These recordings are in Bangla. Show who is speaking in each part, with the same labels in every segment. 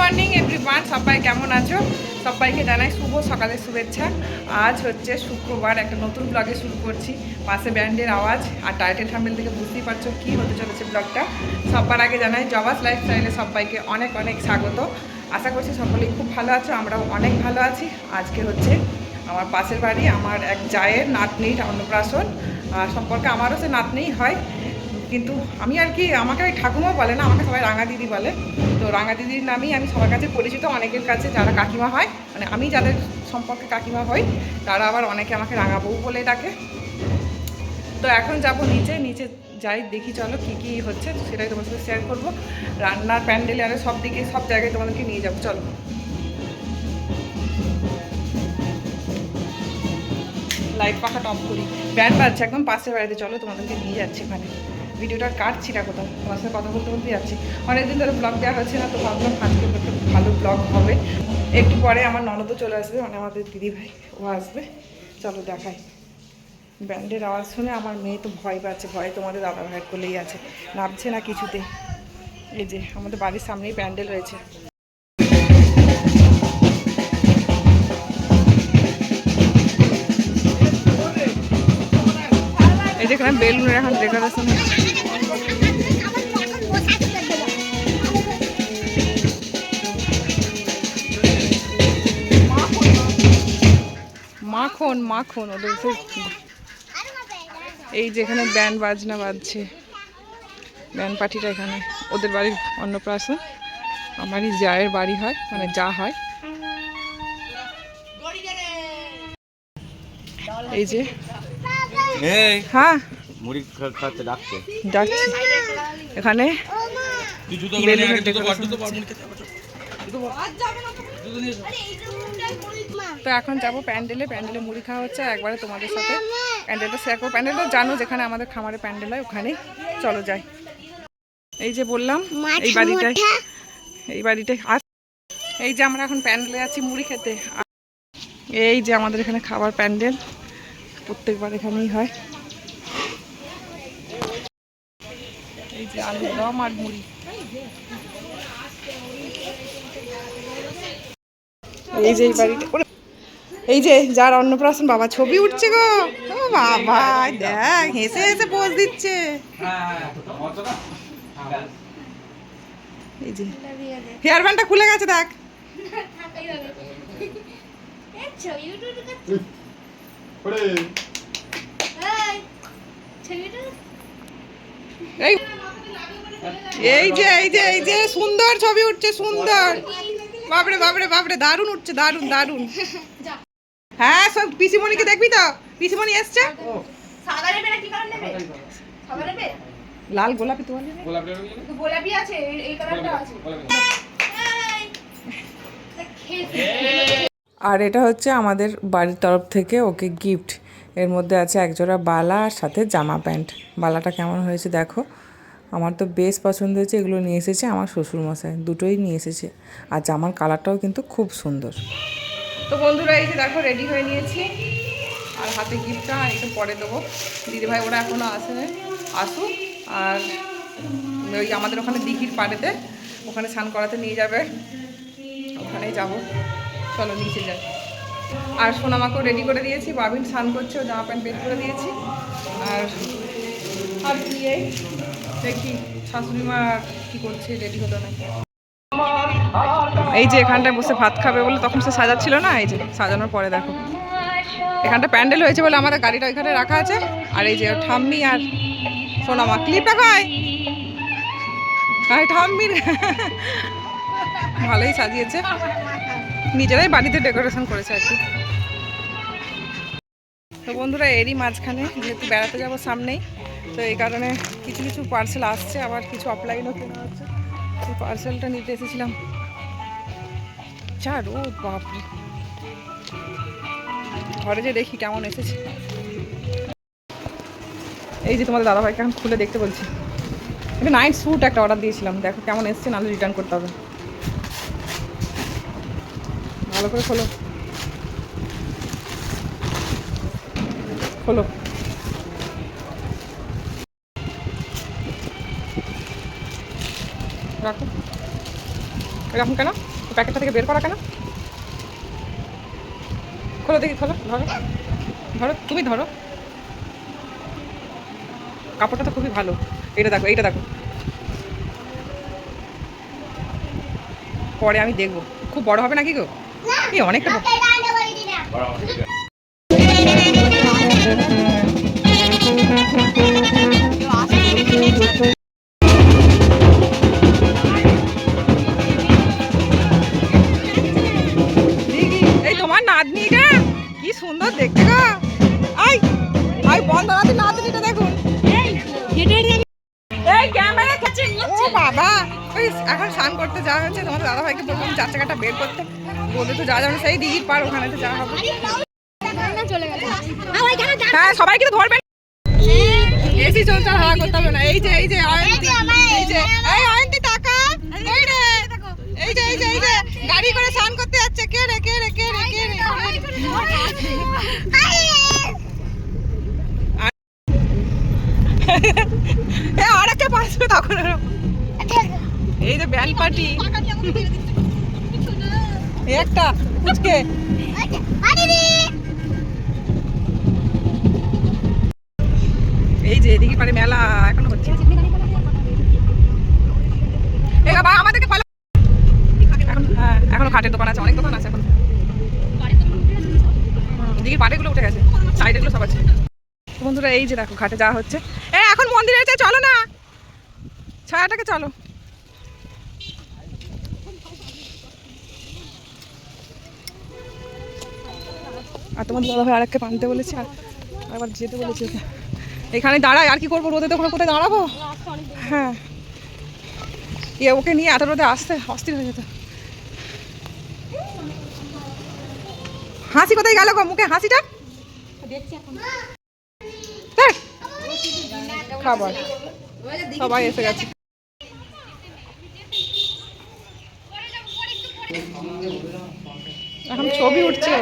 Speaker 1: মর্নিং এভরিওয়ান সবাই কেমন আছো? সবাইকে জানাই শুভ সকালের শুভেচ্ছা। আজ হচ্ছে শুক্রবার, একটা নতুন ব্লগে শুরু করছি। পাশে ব্যান্ডের আওয়াজ আর টাইটেল থাম্বেল থেকে বুঝতেই পারছ কী হতে চলেছে ব্লগটা সবার আগে জানাই, জবাস লাইফস্টাইলে সবাইকে অনেক অনেক স্বাগত। আশা করছি সকলেই খুব ভালো আছো, আমরাও অনেক ভালো আছি। আজকে হচ্ছে আমার পাশের বাড়ি, আমার এক জায়ের নাতনির অন্নপ্রাশন। সম্পর্কে আমারও সে নাতনিই হয়। কিন্তু আমি আর কি, আমাকে ওই ঠাকুমা বলে না, আমাকে সবাই রাঙা দিদি বলে। তো রাঙা দিদির নামেই আমি সবার কাছে পরিচিত, অনেকের কাছে যারা কাকিমা হয় মানে আমি যাদের সম্পর্কে কাকিমা হই, তারা আবার অনেকে আমাকে রাঙা বউ বলে ডাকে। তো এখন যাব নিচে নিচে যাই, দেখি চলো কী কী হচ্ছে, সেটাই তোমার সাথে শেয়ার করব। রান্নার প্যান্ডেলে আরে সব দিকে, সব জায়গায় তোমাদেরকে নিয়ে যাব, চলো। লাইট পাখাটা অফ করি। ব্যান্ড বাজছে, একদম পাশের বাড়িতে, চলো তোমাদেরকে নিয়ে যাচ্ছি ওখানে ভিডিওটা কাটছি না কোথাও, তোমার সাথে কথা বলতে বলতে যাচ্ছি। অনেকদিন ধরে ব্লগ দেওয়া হচ্ছে না, তো ভাবলাম আজকে একটা ভালো ব্লগ হবে। একটু পরে আমার ননদও চলে আসবে মানে আমাদের দিদি ভাই ও আসবে। চলো দেখাই। ব্যান্ডের আওয়াজ শুনে আমার মেয়ে তো ভয় পাচ্ছে, ভয়ে তোমাদের দাদা ভাইয়ের কোলেই আছে। নামছে না কিছুতে। এই যে, আমাদের বাড়ির সামনেই প্যান্ডেল রয়েছে। এই যেখানে বেলুনের এখন ডেকোরেশন হচ্ছে মাখন মাখন ওদের তো এই যেখানে ব্যান্ড বাজনা বাজছে। ব্যান্ড পার্টিটা এখানে। ওদের বাড়ির অন্নপ্রাশন। আমারই জায়ের বাড়ি হয় মানে যা হয়। এই যে।
Speaker 2: এই
Speaker 1: হ্যাঁ।
Speaker 2: মুড়ি খা- খাতে ডাকছে।
Speaker 1: যাচ্ছি। এখানে decoration তো এখন যাব প্যান্ডেলে। প্যান্ডেলে মুড়ি খাওয়া হচ্ছে একবারে তোমাদের সাথে প্যান্ডেলটা শেয়ার করব। প্যান্ডেলটা জানো যেখানে আমাদের খামারে প্যান্ডেল হয় ওখানেই। চলো যাই। এই যে বললাম এই বাড়িটায় এই বাড়িটায় আস এই যে আমরা এখন প্যান্ডেলে আছি মুড়ি খেতে। এই যে আমাদের এখানে খাবার প্যান্ডেল প্রত্যেকবার এখানেই হয়। এই যে আলুর দম আর মুড়ি। এই যে এই বাড়িটা এই যে যার অন্নপ্রাশন বাবা ছবি উঠছে গো। ও বাবা দেখ হেসে হেসে পোজ দিচ্ছে। এই যে হেয়ার ব্যান্ডটা খুলে গেছে দেখ। এই এই যে এই যে এই যে সুন্দর ছবি উঠছে সুন্দর। বাপরে বাপরে বাপরে দারুণ উঠছে দারুণ দারুণ। হ্যাঁ সব পিসিমণিকে দেখবি তো? পিসিমণি এসছে?
Speaker 3: সাদা নেবে না কি কালার নেবে? সাদা নেবে?
Speaker 1: লাল গোলাপি তোমার নেবে?
Speaker 3: তো গোলাপি আছে এই- এই কালারটা আছে।
Speaker 1: আর এটা হচ্ছে আমাদের বাড়ির তরফ থেকে ওকে গিফট এর মধ্যে আছে একজোড়া বালা আর সাথে জামা প্যান্ট। বালাটা কেমন হয়েছে দেখো। আমার তো বেশ পছন্দ হয়েছে এগুলো নিয়ে এসেছে আমার শ্বশুরমশাই। দুটোই নিয়ে এসেছে। আর জামার কালারটাও কিন্তু খুব সুন্দর। তো বন্ধুরা, এই যে দেখো রেডি হয়ে নিয়েছি। আর হাতে গিফটটা একটু পরে দেবো। দিদিভাই, ওরা এখনও আসেনি আসুক, আর ওই আমাদের ওখানে দিঘির পাড়েতে, ওখানে স্নান করাতে নিয়ে যাবে। ওখানেই যাব। চলো, নিচে যাই। আর সোনামাকেও রেডি করে দিয়েছি। বাবিন স্নান করছে, ও জামা প্যান্ট বের করে দিয়েছি। আর আর দেখি শাশুড়ি মা কী করছে রেডি হলো না এই যে এখানটায় বসে ভাত খাবে বলে তখন সে সাজাচ্ছিল না? এই যে সাজানোর পরে দেখো। এখানটা প্যান্ডেল হয়েছে বলে আমাদের গাড়িটা ওইখানে রাখা আছে। আর এই যে ঠাম্মি আর সোনামা। ক্লিপটা খায় আর ঠাম্মির ভালোই সাজিয়েছে। নিজেরাই বাড়িতে ডেকোরেশন করেছে আর কি। তো বন্ধুরা, এরই মাঝখানে যেহেতু বেড়াতে যাব সামনেই, তো এই কারণে কিছু কিছু পার্সেল আসছে। আবার কিছু অফলাইনও কেনা হচ্ছে। এই পার্সেলটা নিতে এসেছিলাম। চা রোদ বাপরে। ঘরে যে দেখি কেমন এসেছে। এই যে তোমাদের দাদাভাইকে এখন খুলে দেখতে বলছি। একটা নাইট স্যুট একটা অর্ডার দিয়েছিলাম। দেখো কেমন এসছে, নাহলে রিটার্ন করতে হবে। ভালো করে খোলো। খোলো। রাখো। এরকম কেন? ও প্যাকেটটা থেকে বের করা কেন? খোলো দেখি খোলো ধরো। ধরো তুমি ধরো। কাপড়টা তো খুবই ভালো। এটা দেখো এইটা দেখো। পরে আমি দেখব। খুব বড় হবে নাকি গো? এই অনেকটা বাবা ওই এখন স্নান করতে যাওয়া হচ্ছে তোমাদের দাদা ভাইকে বললাম চার চাকাটা বের করতে। বলে তো যা যাবে সেই দিঘির পার ওখানে তো যাওয়া হবে। হ্যাঁ সবাই কিন্তু ধরবেন এসি চলছে হাওয়া করতে হবে না। এই যে এই যে এই যে এই অয়ন্তি টাকা এই রে। এই যে এই যে এই যে গাড়ি করে স্নান করতে যাচ্ছে। কে রে কে রে কে রে কে রে এ আর একটা পাশে তখন এরকম। এই যে ব্যান্ড পার্টি। একটা পুচকে এই যে এদিকে পারে মেলা, এখনও হচ্ছে। হ্যাঁ দোকান আছে, অনেক দোকান আছে এখন। উঠে গেছে, সাইডেগুলো সব আছে। বন্ধুরা, এই যে দেখো ঘাটে যাওয়া হচ্ছে। এখন মন্দিরে চলো না। ছায়াটাকে চলো। আর তোমার দাদা ভাই আরেককে পানতে বলেছে, আর আবার যেতে বলেছে। এখানে দাঁড়াই আর কি করব রোদে? তো ওখানে কোথায় দাঁড়াবো? হ্যাঁ। ওকে নিয়ে এত রোদে আসতে, অস্থির হয়ে যেত। হাসি কোথায় গেল গো মুখে? হাসিটা। খাবার। সবাই এসে গেছে। এখন ছবি উঠছে।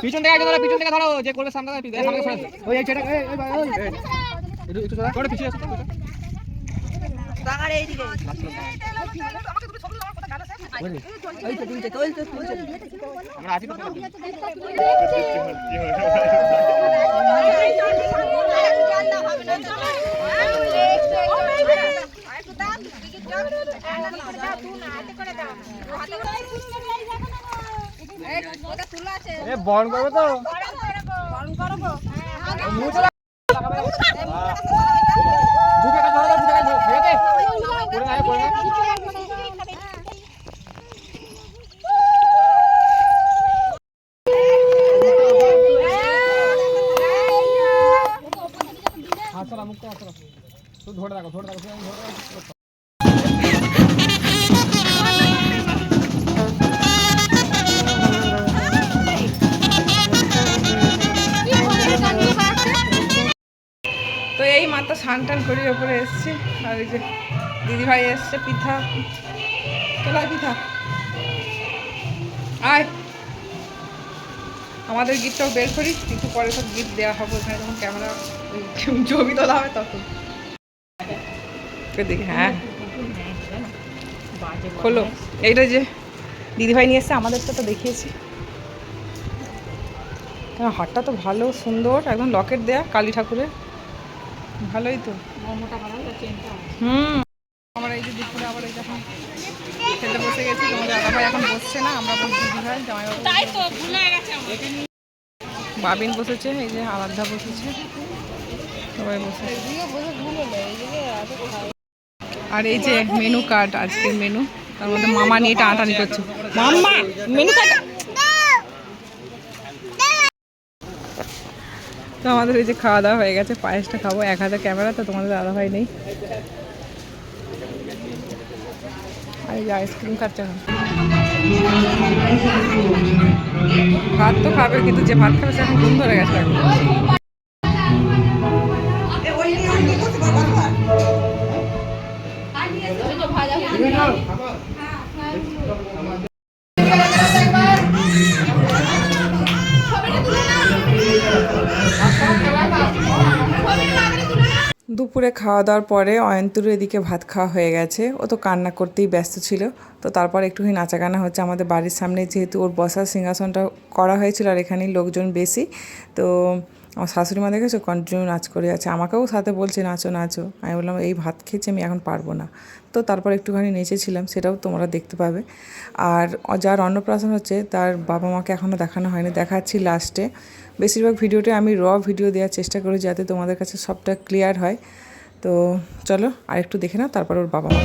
Speaker 4: পিছন থেকে ধরো পিছন থেকে ধরো যে করবে সামনে ওই ছেড়ে একটু পিছিয়ে আসো তো আমরা আছি তো। এ বন করবে। তো কাজ ধরো বুকে কাজ ধরো ঠিক আছে করে না করে না হাত চলা মুক্ত হাত চলা তুই ধরে রাখো ধরে রাখো ধরে রাখো
Speaker 1: তো এই মাত্র স্নান টান করি ওপরে এসছি। আর এই যে দিদিভাই এসছে, পিঠা। তোলা পিঠা। আয়। আমাদের গিফটটাও বের করি একটু পরে সব গিফট দেওয়া হবে, ওখানে যখন ক্যামেরা ছবি তোলা হবে তখন। দেখি হ্যাঁ। খোলো। এইটা যে দিদিভাই নিয়ে এসছে আমাদেরটা তো দেখিয়েছি। হ্যাঁ হাটটা তো ভালো সুন্দর একদম লকেট দেয়া কালী ঠাকুরের। ভালোই তো। হুম। আমরা এই যে দুপুরে আবার এই যখন খেতে বসে গেছি তোমাদের দাদাভাই এখন বসছে না আমরা বসছি দিদিভাই জামাইবাবু
Speaker 3: তাই তো ভুলে গেছে
Speaker 1: বাবিন বসেছে এই যে আরাধ্যা বসেছে। সবাই বসে আর এই যে মেনু কার্ড আজকের মেনু তার মধ্যে মামা নিয়ে টানাটানি করছে। মাম্মা মেনু কার্ড তো আমাদের এই যে খাওয়া দাওয়া হয়ে গেছে, পায়েসটা খাব। এক হাজার ক্যামেরা, তো তোমাদের দাদা ভাই নেই। আর এই যে আইসক্রিম খাচ্ছে এখন। ভাত তো খাবে, কিন্তু যে ভাত খাবে, সে এখন ঘুম ধরে গেছে। দুপুরে খাওয়া দাওয়ার পরে অয়ন্তুর এদিকে ভাত খাওয়া হয়ে গেছে। ও তো কান্না করতেই ব্যস্ত ছিল। তো তারপর একটুখানি নাচাগানা হচ্ছে আমাদের বাড়ির সামনে। যেহেতু ওর বসার সিংহাসনটা করা হয়েছিল আর এখানেই লোকজন বেশি। তো আমার শাশুড়ি মা দেখেছ? কন্টিনিউ নাচ করে আছে। আমাকেও সাথে বলছে, নাচো নাচো। আমি বললাম, এই ভাত খেয়েছি আমি, এখন পারব না। তো তারপর একটুখানি নেচেছিলাম, সেটাও তোমরা দেখতে পাবে। আর যার অন্নপ্রাশন হচ্ছে, তার বাবা মাকে এখনও দেখানো হয়নি। দেখাচ্ছি লাস্টে বেশিরভাগ ভিডিওতে আমি র ভিডিও দেওয়ার চেষ্টা করি যাতে তোমাদের কাছে সবটা ক্লিয়ার হয়। তো চলো আরেকটু দেখে না তারপর ওর বাবা মা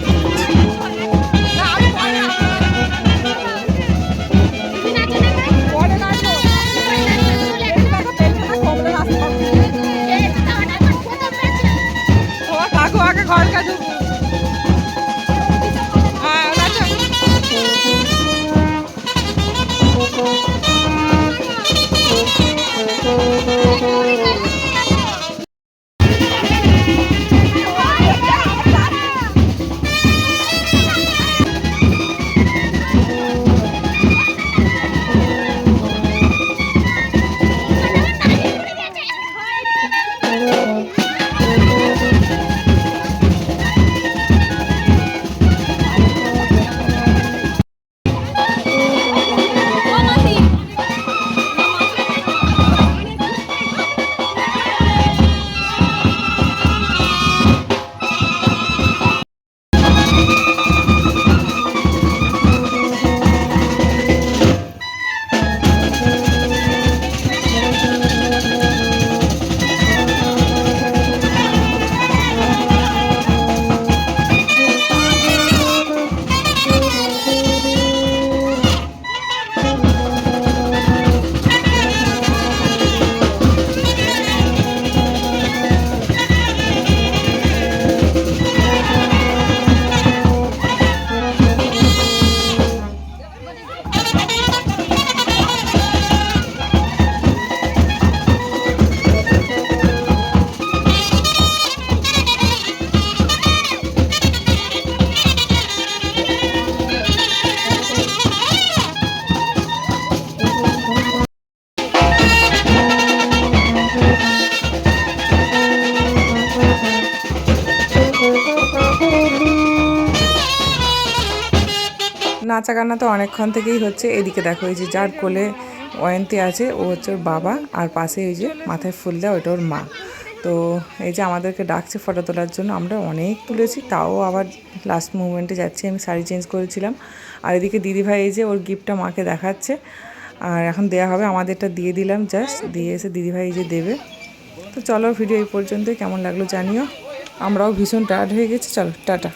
Speaker 1: নাচা গানা তো অনেকক্ষণ থেকেই হচ্ছে। এদিকে দেখো, এই যে যার কোলে অয়ন্তী আছে, ও হচ্ছে ওর বাবা, আর পাশে ওই যে মাথায় ফুল দেয় ওইটা ওর মা। তো এই যে আমাদেরকে ডাকছে ফটো তোলার জন্য, আমরা অনেক তুলেছি, তাও আবার লাস্ট মুভমেন্টে যাচ্ছি, আমি শাড়ি চেঞ্জ করেছিলাম। আর এদিকে দিদিভাই এই যে ওর গিফটটা মাকে দেখাচ্ছে। আর এখন দেয়া হবে, আমাদেরটা দিয়ে দিলাম জাস্ট দিয়ে এসে দিদিভাই এই যে দেবে। তো চলো ভিডিও এই পর্যন্তই, কেমন লাগল জানিও। আমরাও ভীষণ টায়ার্ড হয়ে গেছি, চলো, টাটা।